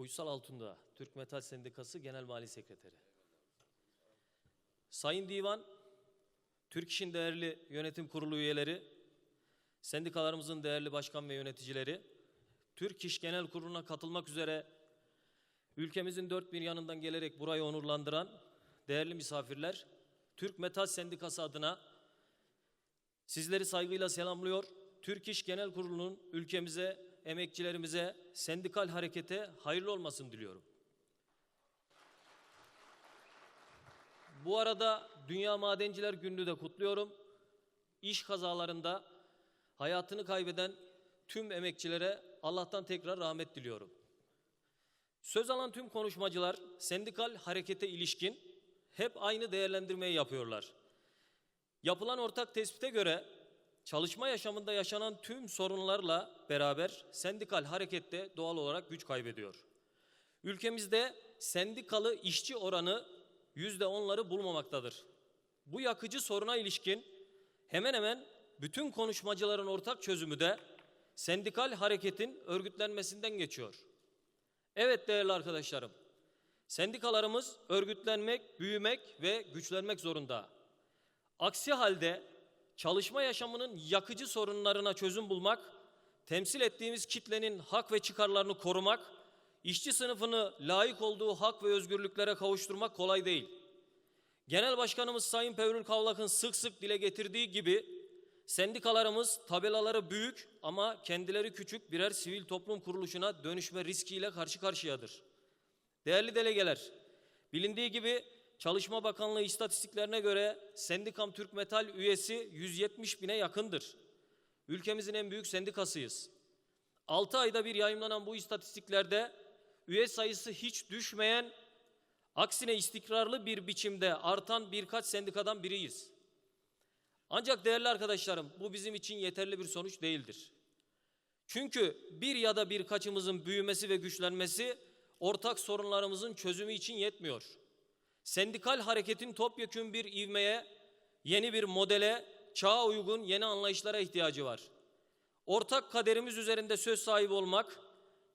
Uysal Altundağ, Türk Metal Sendikası Genel Mali Sekreteri. Sayın Divan, Türk İş'in değerli yönetim kurulu üyeleri, sendikalarımızın değerli başkan ve yöneticileri, Türk İş Genel Kurulu'na katılmak üzere ülkemizin dört bir yanından gelerek burayı onurlandıran değerli misafirler, Türk Metal Sendikası adına sizleri saygıyla selamlıyor. Türk İş Genel Kurulu'nun ülkemize, emekçilerimize, sendikal harekete hayırlı olmasını diliyorum. Bu arada Dünya Madenciler Günü'nü de kutluyorum. İş kazalarında hayatını kaybeden tüm emekçilere Allah'tan tekrar rahmet diliyorum. Söz alan tüm konuşmacılar sendikal harekete ilişkin hep aynı değerlendirmeyi yapıyorlar. Yapılan ortak tespite göre çalışma yaşamında yaşanan tüm sorunlarla beraber sendikal harekette doğal olarak güç kaybediyor. Ülkemizde sendikalı işçi oranı yüzde onları bulmamaktadır. Bu yakıcı soruna ilişkin hemen hemen bütün konuşmacıların ortak çözümü de sendikal hareketin örgütlenmesinden geçiyor. Evet değerli arkadaşlarım, sendikalarımız örgütlenmek, büyümek ve güçlenmek zorunda. Aksi halde çalışma yaşamının yakıcı sorunlarına çözüm bulmak, temsil ettiğimiz kitlenin hak ve çıkarlarını korumak, işçi sınıfını layık olduğu hak ve özgürlüklere kavuşturmak kolay değil. Genel Başkanımız Sayın Pevrül Kavlak'ın sık sık dile getirdiği gibi sendikalarımız tabelaları büyük ama kendileri küçük birer sivil toplum kuruluşuna dönüşme riskiyle karşı karşıyadır. Değerli delegeler, bilindiği gibi Çalışma Bakanlığı istatistiklerine göre Sendikam Türk Metal üyesi 170 bine yakındır. Ülkemizin en büyük sendikasıyız. 6 ayda bir yayınlanan bu istatistiklerde üye sayısı hiç düşmeyen, aksine istikrarlı bir biçimde artan birkaç sendikadan biriyiz. Ancak değerli arkadaşlarım bu bizim için yeterli bir sonuç değildir. Çünkü bir ya da birkaçımızın büyümesi ve güçlenmesi ortak sorunlarımızın çözümü için yetmiyor. Sendikal hareketin topyekün bir ivmeye, yeni bir modele, çağa uygun yeni anlayışlara ihtiyacı var. Ortak kaderimiz üzerinde söz sahibi olmak,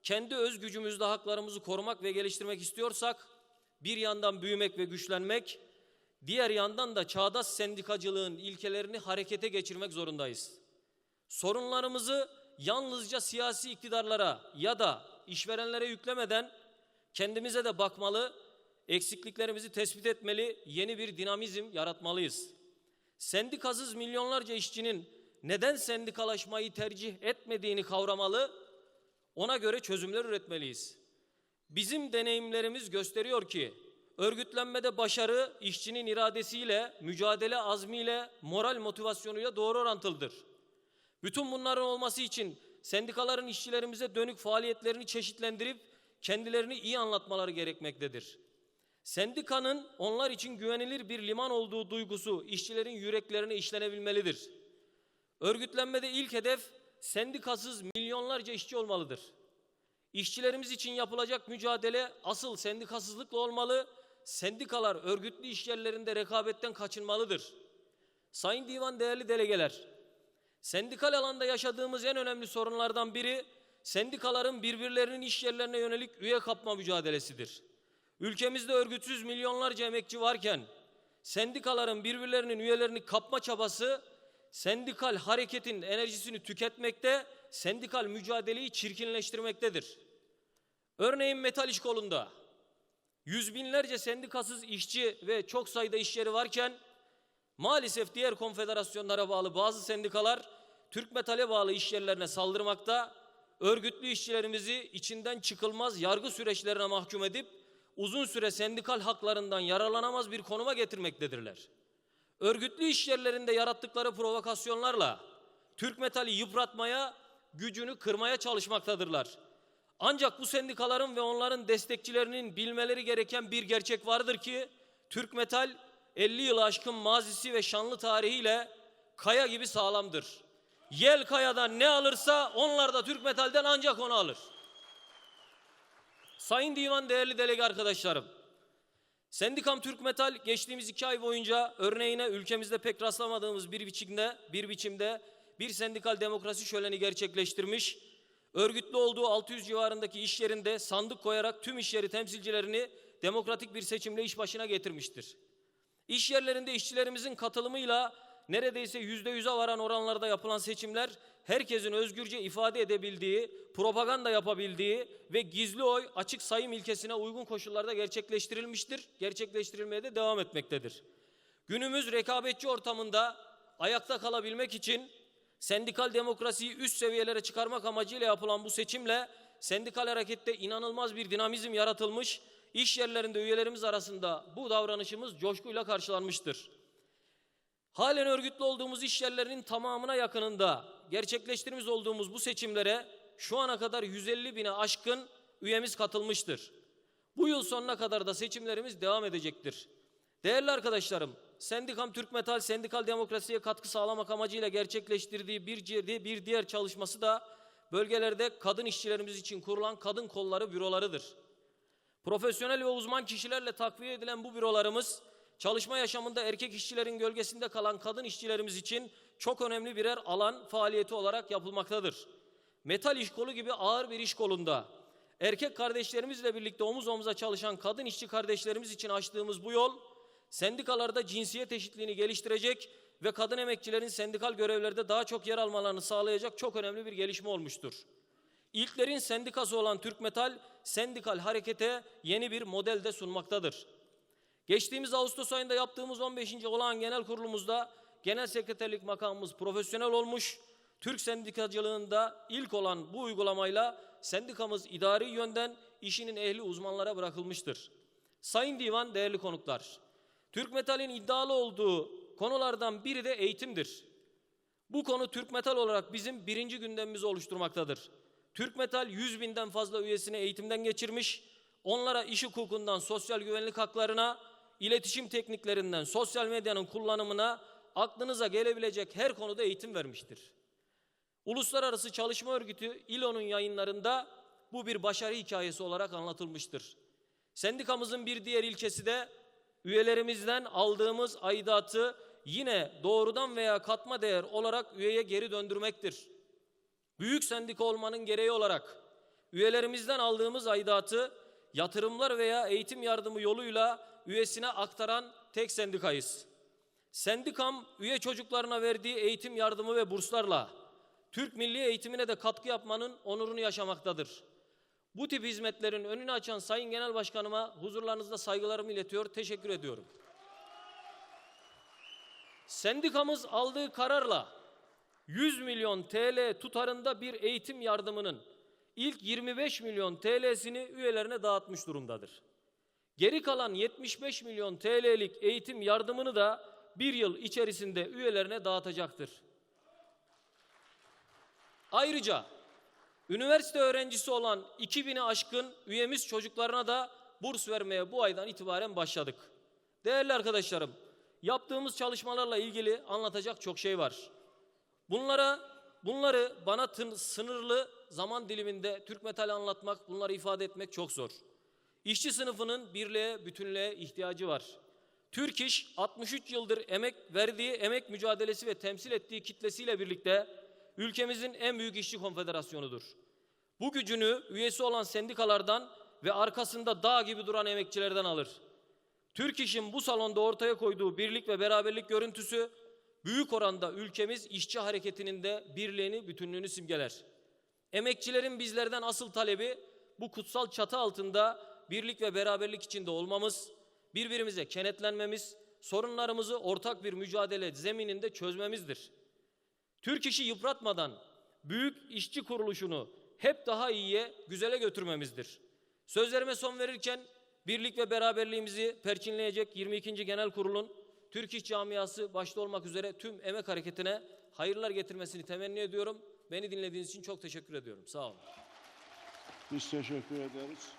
kendi öz gücümüzde haklarımızı korumak ve geliştirmek istiyorsak, bir yandan büyümek ve güçlenmek, diğer yandan da çağdaş sendikacılığın ilkelerini harekete geçirmek zorundayız. Sorunlarımızı yalnızca siyasi iktidarlara ya da işverenlere yüklemeden kendimize de bakmalı, eksikliklerimizi tespit etmeli, yeni bir dinamizm yaratmalıyız. Sendikasız milyonlarca işçinin neden sendikalaşmayı tercih etmediğini kavramalı, ona göre çözümler üretmeliyiz. Bizim deneyimlerimiz gösteriyor ki örgütlenmede başarı işçinin iradesiyle, mücadele azmiyle, moral motivasyonuyla doğru orantılıdır. Bütün bunların olması için sendikaların işçilerimize dönük faaliyetlerini çeşitlendirip kendilerini iyi anlatmaları gerekmektedir. Sendikanın onlar için güvenilir bir liman olduğu duygusu işçilerin yüreklerine işlenebilmelidir. Örgütlenmede ilk hedef sendikasız milyonlarca işçi olmalıdır. İşçilerimiz için yapılacak mücadele asıl sendikasızlıkla olmalı, sendikalar örgütlü iş yerlerinde rekabetten kaçınmalıdır. Sayın Divan değerli delegeler, sendikal alanda yaşadığımız en önemli sorunlardan biri sendikaların birbirlerinin iş yerlerine yönelik üye kapma mücadelesidir. Ülkemizde örgütsüz milyonlarca emekçi varken sendikaların birbirlerinin üyelerini kapma çabası sendikal hareketin enerjisini tüketmekte, sendikal mücadeleyi çirkinleştirmektedir. Örneğin metal iş kolunda yüz binlerce sendikasız işçi ve çok sayıda iş yeri varken maalesef diğer konfederasyonlara bağlı bazı sendikalar Türk Metal'e bağlı iş yerlerine saldırmakta, örgütlü işçilerimizi içinden çıkılmaz yargı süreçlerine mahkum edip uzun süre sendikal haklarından yararlanamaz bir konuma getirmektedirler. Örgütlü iş yerlerinde yarattıkları provokasyonlarla Türk metali yıpratmaya, gücünü kırmaya çalışmaktadırlar. Ancak bu sendikaların ve onların destekçilerinin bilmeleri gereken bir gerçek vardır ki Türk metal 50 yılı aşkın mazisi ve şanlı tarihiyle kaya gibi sağlamdır. Yel kayadan ne alırsa onlar da Türk metalden ancak onu alır. Sayın Divan değerli delege arkadaşlarım. Sendikam Türk Metal geçtiğimiz iki ay boyunca örneğine ülkemizde pek rastlamadığımız bir biçimde bir biçimde bir sendikal demokrasi şöleni gerçekleştirmiş. örgütlü olduğu 600 civarındaki iş yerinde sandık koyarak tüm iş yeri temsilcilerini demokratik bir seçimle iş başına getirmiştir. İş yerlerinde işçilerimizin katılımıyla neredeyse yüzde yüze varan oranlarda yapılan seçimler herkesin özgürce ifade edebildiği, propaganda yapabildiği ve gizli oy açık sayım ilkesine uygun koşullarda gerçekleştirilmiştir. Gerçekleştirilmeye de devam etmektedir. Günümüz rekabetçi ortamında ayakta kalabilmek için sendikal demokrasiyi üst seviyelere çıkarmak amacıyla yapılan bu seçimle sendikal harekette inanılmaz bir dinamizm yaratılmış, iş yerlerinde üyelerimiz arasında bu davranışımız coşkuyla karşılanmıştır. Halen örgütlü olduğumuz iş yerlerinin tamamına yakınında gerçekleştirmiş olduğumuz bu seçimlere şu ana kadar 150 bine aşkın üyemiz katılmıştır. Bu yıl sonuna kadar da seçimlerimiz devam edecektir. Değerli arkadaşlarım, Sendikam Türk Metal sendikal demokrasiye katkı sağlamak amacıyla gerçekleştirdiği bir, bir diğer çalışması da bölgelerde kadın işçilerimiz için kurulan kadın kolları bürolarıdır. Profesyonel ve uzman kişilerle takviye edilen bu bürolarımız çalışma yaşamında erkek işçilerin gölgesinde kalan kadın işçilerimiz için çok önemli birer alan faaliyeti olarak yapılmaktadır. Metal iş kolu gibi ağır bir iş kolunda erkek kardeşlerimizle birlikte omuz omuza çalışan kadın işçi kardeşlerimiz için açtığımız bu yol sendikalarda cinsiyet eşitliğini geliştirecek ve kadın emekçilerin sendikal görevlerde daha çok yer almalarını sağlayacak çok önemli bir gelişme olmuştur. İlklerin sendikası olan Türk Metal, sendikal harekete yeni bir model de sunmaktadır. Geçtiğimiz Ağustos ayında yaptığımız 15. olağan genel kurulumuzda genel sekreterlik makamımız profesyonel olmuş, Türk sendikacılığında ilk olan bu uygulamayla sendikamız idari yönden işinin ehli uzmanlara bırakılmıştır. Sayın Divan, değerli konuklar, Türk Metal'in iddialı olduğu konulardan biri de eğitimdir. Bu konu Türk Metal olarak bizim birinci gündemimizi oluşturmaktadır. Türk Metal 100 binden fazla üyesini eğitimden geçirmiş, onlara iş hukukundan sosyal güvenlik haklarına, iletişim tekniklerinden sosyal medyanın kullanımına aklınıza gelebilecek her konuda eğitim vermiştir. Uluslararası Çalışma Örgütü İLO'nun yayınlarında bu bir başarı hikayesi olarak anlatılmıştır. Sendikamızın bir diğer ilkesi de üyelerimizden aldığımız aidatı yine doğrudan veya katma değer olarak üyeye geri döndürmektir. Büyük sendika olmanın gereği olarak üyelerimizden aldığımız aidatı yatırımlar veya eğitim yardımı yoluyla üyesine aktaran tek sendikayız. Sendikam üye çocuklarına verdiği eğitim yardımı ve burslarla Türk milli eğitimine de katkı yapmanın onurunu yaşamaktadır. Bu tip hizmetlerin önünü açan Sayın Genel Başkanıma huzurlarınızda saygılarımı iletiyor, teşekkür ediyorum. Sendikamız aldığı kararla 100 milyon TL tutarında bir eğitim yardımının ilk 25 milyon TL'sini üyelerine dağıtmış durumdadır. Geri kalan 75 milyon TL'lik eğitim yardımını da bir yıl içerisinde üyelerine dağıtacaktır. Ayrıca üniversite öğrencisi olan 2000'e aşkın üyemiz çocuklarına da burs vermeye bu aydan itibaren başladık. Değerli arkadaşlarım, yaptığımız çalışmalarla ilgili anlatacak çok şey var. Bunlara bunları bana tın- sınırlı zaman diliminde Türk Metal anlatmak, bunları ifade etmek çok zor. İşçi sınıfının birliğe, bütünlüğe ihtiyacı var. Türk İş 63 yıldır emek verdiği emek mücadelesi ve temsil ettiği kitlesiyle birlikte ülkemizin en büyük işçi konfederasyonudur. Bu gücünü üyesi olan sendikalardan ve arkasında dağ gibi duran emekçilerden alır. Türk İş'in bu salonda ortaya koyduğu birlik ve beraberlik görüntüsü büyük oranda ülkemiz işçi hareketinin de birliğini, bütünlüğünü simgeler. Emekçilerin bizlerden asıl talebi bu kutsal çatı altında birlik ve beraberlik içinde olmamız, birbirimize kenetlenmemiz, sorunlarımızı ortak bir mücadele zemininde çözmemizdir. Türk işi yıpratmadan büyük işçi kuruluşunu hep daha iyiye, güzele götürmemizdir. Sözlerime son verirken birlik ve beraberliğimizi perçinleyecek 22. Genel Kurul'un Türk İş Camiası başta olmak üzere tüm emek hareketine hayırlar getirmesini temenni ediyorum. Beni dinlediğiniz için çok teşekkür ediyorum. Sağ olun. Biz teşekkür ederiz.